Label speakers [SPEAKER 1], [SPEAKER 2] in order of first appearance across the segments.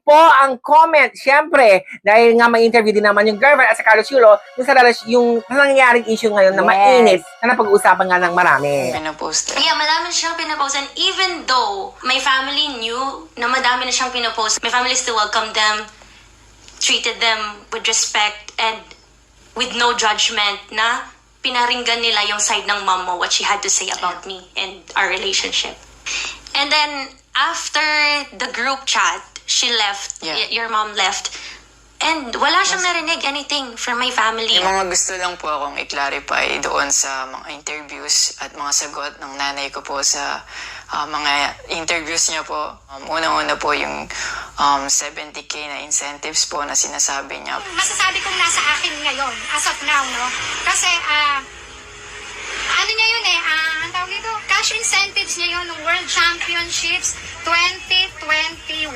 [SPEAKER 1] po ang comment, syempre, dahil nga may interview din naman yung girlfriend at sa Carlos Yulo, yung sa relas- yung nangyayaring issue ngayon na
[SPEAKER 2] Yes.
[SPEAKER 1] mainit, na napag-uusapan nga ng marami.
[SPEAKER 3] Pinapost.
[SPEAKER 4] Yeah, madami na siyang pinapost. And even though my family knew na madami na siyang pinapost, my family still welcomed them, treated them with respect, and with no judgment na pinaringgan nila yung side ng mom mo, what she had to say about me and our relationship. And then, after the group chat, she left,
[SPEAKER 3] Yeah.
[SPEAKER 4] y- your mom left, and wala siyang narinig anything from my family.
[SPEAKER 3] Yung mga gusto lang po akong i-clarify doon sa mga interviews at mga sagot ng nanay ko po sa ah, mga interviews niya po. Um, Una-una po yung um, 70k na incentives po na sinasabi niya.
[SPEAKER 5] masasabi kong nasa akin ngayon, as of now, no? Kasi, ah, ano niya yun eh, ah, ang tawag dito, cash incentives niya yun ng World Championships 2021.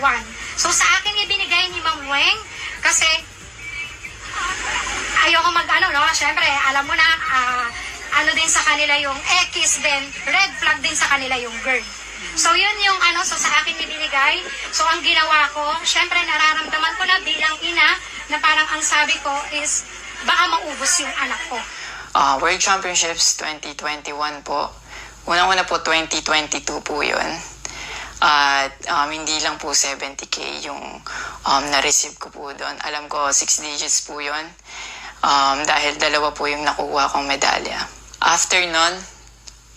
[SPEAKER 5] So, sa akin ibinigay ni Ma'am Weng, kasi, ayoko mag, ano, no? Siyempre, alam mo na, ah, ano din sa kanila yung X din, red flag din sa kanila yung girl. So, yun yung ano, so sa akin ibinigay. So, ang ginawa ko, syempre nararamdaman ko na bilang ina, na parang ang sabi ko is, baka maubos yung anak ko.
[SPEAKER 3] Ah, World Championships 2021 po. Unang-una po 2022 po yun. At um, hindi lang po 70k yung um, na-receive ko po doon. Alam ko 6 digits po yun. Um, dahil dalawa po yung nakuha kong medalya. After nun,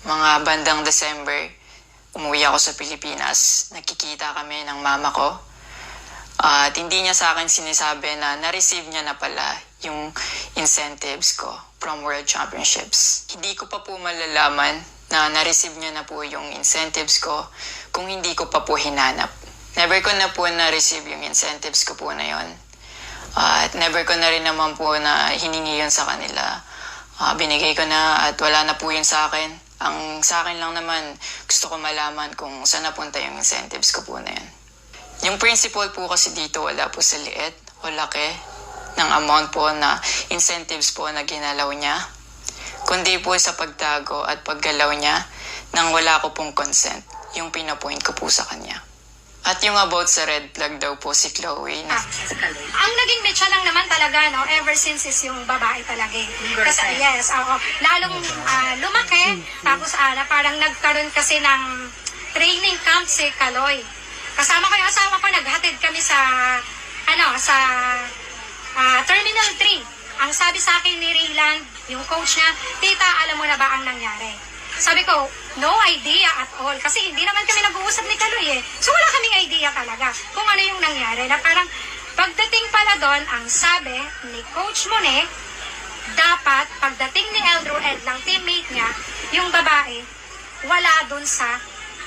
[SPEAKER 3] mga bandang December, umuwi ako sa Pilipinas. Nakikita kami ng mama ko. At hindi niya sa akin sinasabi na na-receive niya na pala yung incentives ko from World Championships. Hindi ko pa po malalaman na na-receive niya na po yung incentives ko kung hindi ko pa po hinanap. Never ko na po na-receive yung incentives ko po na yon. At never ko na rin naman po na hiningi yun sa kanila. Ah, binigay ko na at wala na po yun sa akin. Ang sa akin lang naman, gusto ko malaman kung saan napunta yung incentives ko po na yun. Yung principle po kasi dito wala po sa liit o laki ng amount po na incentives po na ginalaw niya. Kundi po sa pagtago at paggalaw niya nang wala ko pong consent, yung pinapoint ko po sa kanya. At yung about sa red flag daw po si Chloe na
[SPEAKER 5] Ang naging mecha lang naman talaga, no, ever since is yung babae talaga. eh. Kasi, yes, oo. Lalong ah, lumaki, tapos ah, na parang nagkaroon kasi ng training camp si Kaloy. Kasama ko yung asawa ko, naghatid kami sa, ano, sa ah, Terminal 3. Ang sabi sa akin ni Raylan, yung coach niya, Tita, alam mo na ba ang nangyari? Sabi ko, no idea at all. Kasi hindi naman kami nag-uusap ni Kaloy eh. So wala kaming idea talaga kung ano yung nangyari. Na parang pagdating pala doon, ang sabi ni Coach Monet, dapat pagdating ni Eldro Ed lang teammate niya, yung babae, wala doon sa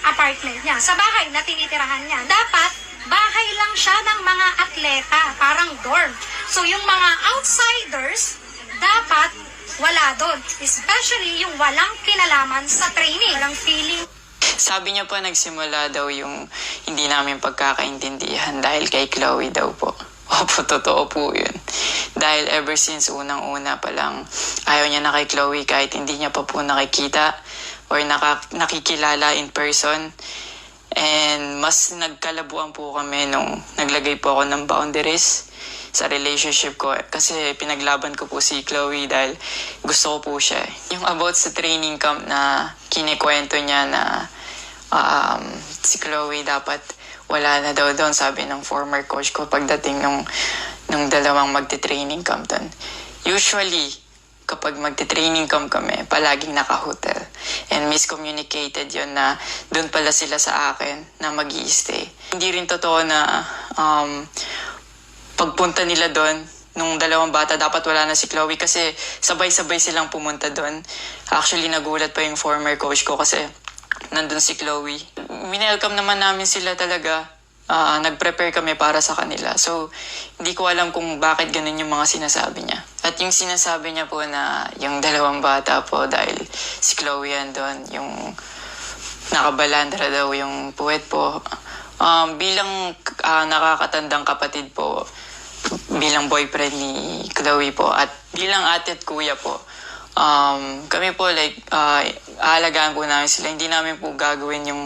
[SPEAKER 5] apartment niya. Sa bahay na tinitirahan niya. Dapat bahay lang siya ng mga atleta, parang dorm. So yung mga outsiders, dapat wala doon. Especially yung walang kinalaman sa training. Walang feeling
[SPEAKER 3] Sabi niya po nagsimula daw yung hindi namin pagkakaintindihan dahil kay Chloe daw po. Opo, totoo po yun. Dahil ever since unang-una pa lang, ayaw niya na kay Chloe kahit hindi niya pa po nakikita or naka, nakikilala in person. And mas nagkalabuan po kami nung naglagay po ako ng boundaries sa relationship ko kasi pinaglaban ko po si Chloe dahil gusto ko po siya. Yung about sa training camp na kinikwento niya na um, si Chloe dapat wala na daw doon, sabi ng former coach ko pagdating nung, nung dalawang magte-training camp doon. Usually, kapag magte-training camp kami, palaging naka-hotel. And miscommunicated yon na doon pala sila sa akin na mag stay Hindi rin totoo na um, pagpunta nila doon, nung dalawang bata, dapat wala na si Chloe kasi sabay-sabay silang pumunta doon. Actually, nagulat pa yung former coach ko kasi nandun si Chloe. Minelcome naman namin sila talaga. Ah, nag-prepare kami para sa kanila. So, hindi ko alam kung bakit ganun yung mga sinasabi niya. At yung sinasabi niya po na yung dalawang bata po dahil si Chloe yan doon, yung nakabalandra daw yung puwet po. Um, bilang ah, nakakatandang kapatid po, bilang boyfriend ni Chloe po, at bilang ate at kuya po, um, kami po like uh, aalagaan po namin sila. Hindi namin po gagawin yung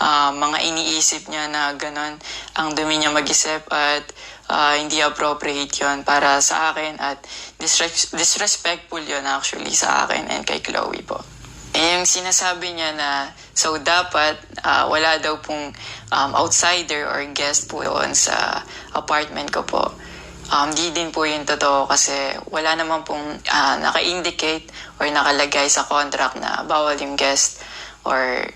[SPEAKER 3] ah, mga iniisip niya na ganon ang dumi niya mag-isip at ah, hindi appropriate yon para sa akin at disres- disrespectful yon actually sa akin and kay Chloe po. Eh, yung sinasabi niya na so dapat ah, wala daw pong um, outsider or guest po doon sa apartment ko po. Um, di din po yung totoo kasi wala naman pong ah, naka-indicate or nakalagay sa contract na bawal yung guest or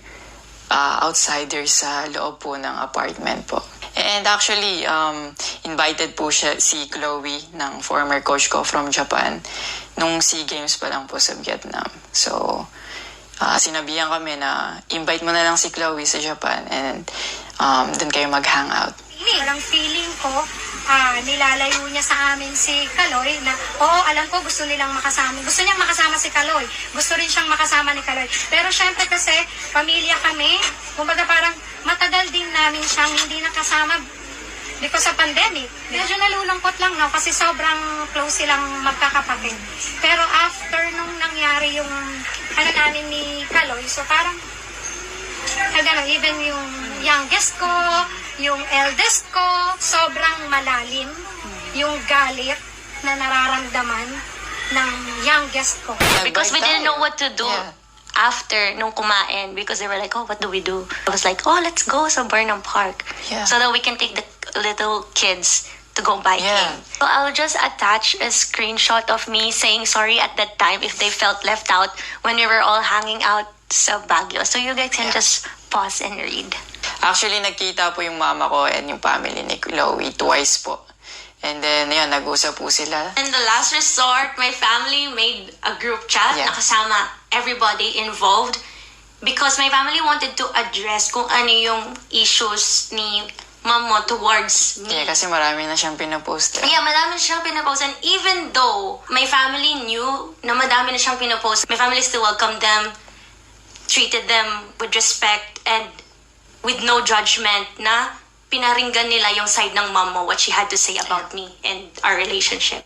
[SPEAKER 3] ah, outsider sa loob po ng apartment po. And actually, um, invited po siya si Chloe ng former coach ko from Japan nung SEA Games pa lang po sa Vietnam. So, ah, sinabihan kami na invite mo na lang si Chloe sa Japan and um, dun kayo mag-hangout.
[SPEAKER 5] Parang feeling ko, ah, nilalayo niya sa amin si Kaloy na, oo, alam ko gusto nilang makasama. Gusto niyang makasama si Kaloy. Gusto rin siyang makasama ni Kaloy. Pero syempre kasi, pamilya kami, kumbaga parang matagal din namin siyang hindi nakasama because sa pandemic. Medyo nalulungkot lang, no? Kasi sobrang close silang magkakapatid. Pero after nung nangyari yung, ano namin ni Kaloy, so parang, ganun, even yung youngest ko, yung eldest ko, sobrang malalim yung galit na nararamdaman ng youngest ko.
[SPEAKER 4] Because we didn't know what to do.
[SPEAKER 3] Yeah.
[SPEAKER 4] After nung kumain, because they were like, oh, what do we do? I was like, oh, let's go sa Burnham Park.
[SPEAKER 3] Yeah.
[SPEAKER 4] So that we can take the little kids to go biking.
[SPEAKER 3] Yeah.
[SPEAKER 4] So I'll just attach a screenshot of me saying sorry at that time if they felt left out when we were all hanging out sa Baguio. So you guys can just pause and read.
[SPEAKER 3] Actually, nagkita po yung mama ko and yung family ni Chloe twice po. And then, yun, nag-usap po sila.
[SPEAKER 4] In the last resort, my family made a group chat
[SPEAKER 3] Yeah.
[SPEAKER 4] nakasama everybody involved because my family wanted to address kung ano yung issues ni mama towards me.
[SPEAKER 3] Yeah, kasi marami na siyang pinapost. eh.
[SPEAKER 4] Yeah, madami na siyang pinapost. And even though my family knew na madami na siyang pinapost, my family still welcomed them, treated them with respect, and with no judgment na pinaringgan nila yung side ng mom mo, what she had to say about me and our relationship.